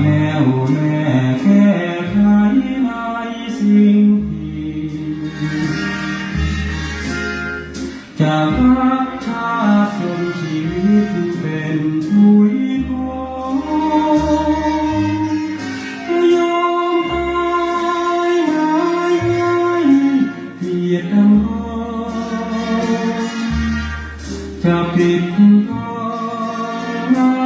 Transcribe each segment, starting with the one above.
แม่แม่แค่ไขในสิ่งผิดจากรักชาติชีวิตเป็นผู้จะปิดก็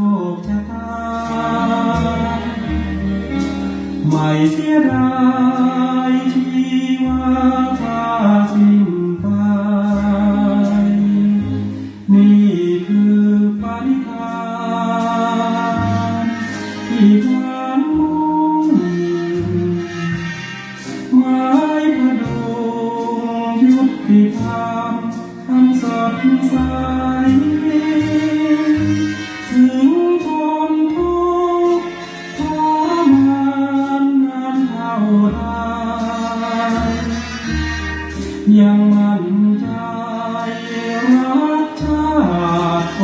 เสียดายชีวาพาสิ้นไปนี่คือปาณิาที่คามมุ่งหมายพระดวงยุติธรรมทันสอนสา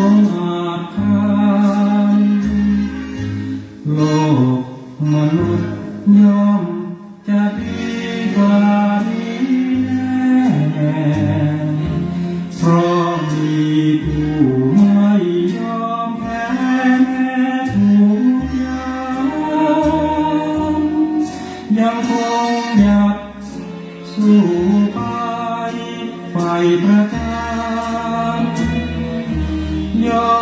อาจคานโลกมนุษย์ย่อมจะดีกว่านี้แน่เพราะมีผู้ไม่ยอมแพ้แม้ถูกยามยังคงหยัดสู้ไปไปประจา Señor.